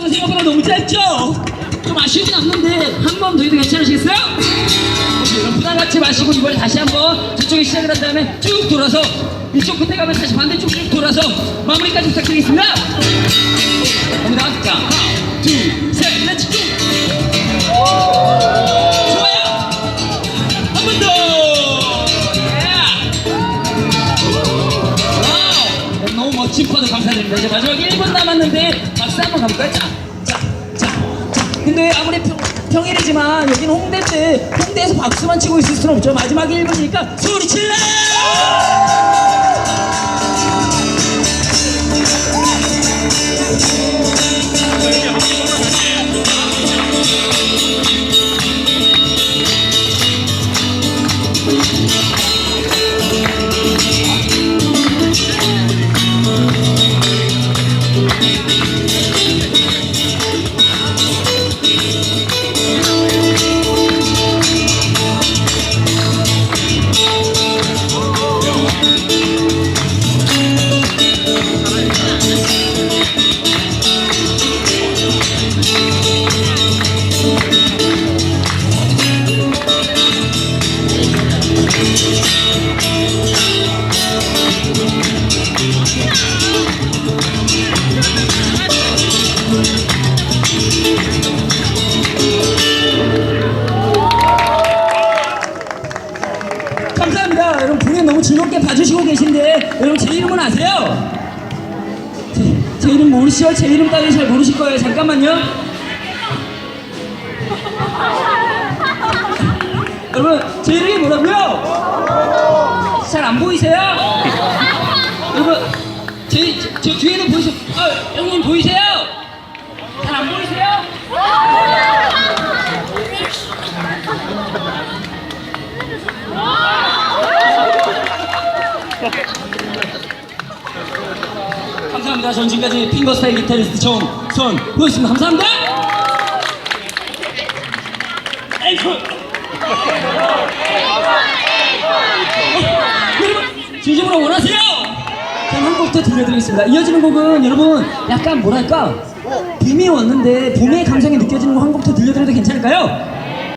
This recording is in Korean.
생각보다 너무 짧죠? 좀 아쉬우진 않는데 한 번 더 해도 괜찮으시겠어요? 여러분 부담 갖지 마시고 이걸 다시 한번 저쪽에 시작을 한 다음에 쭉 돌아서 이쪽 끝에 가면 다시 반대쪽 쭉 돌아서 마무리까지 부탁드리겠습니다 갑니다 자 하나 둘셋 렛츠 쭉 좋아요 한 번 더! 와우! 너무 멋진 파도 감사드립니다. 이제 마지막 1분 남았는데 박수 한번 가볼까요? 자, 자, 자, 자. 근데 아무리 평, 평일이지만 여기는 홍대인데 홍대에서 박수만 치고 있을 수는 없죠. 마지막 1분이니까 소리 질러! 감 공연 너무 즐겁게 봐주시고 계신데 여러분 제 이름은 아세요? 제, 제 이름 모르시죠? 제 이름 따위 잘 모르실 거예요. 잠깐만요. 여러분 제 이름이 뭐라고요? 잘 안 보이세요? 여러분 제, 저 뒤에는 보이세요? 아, 형님 보이세요? 잘 안 보이세요? 감사합니다. 전 지금까지 핑거스타일 기타리스트 정선호였습니다. 감사합니다. 여러분 진심으로 원하세요? 그럼 한곡 더 들려드리겠습니다. 이어지는 곡은 여러분 약간 뭐랄까 봄이 왔는데 봄의 감성이 느껴지는 곡 한 곡 더 들려드려도 괜찮을까요?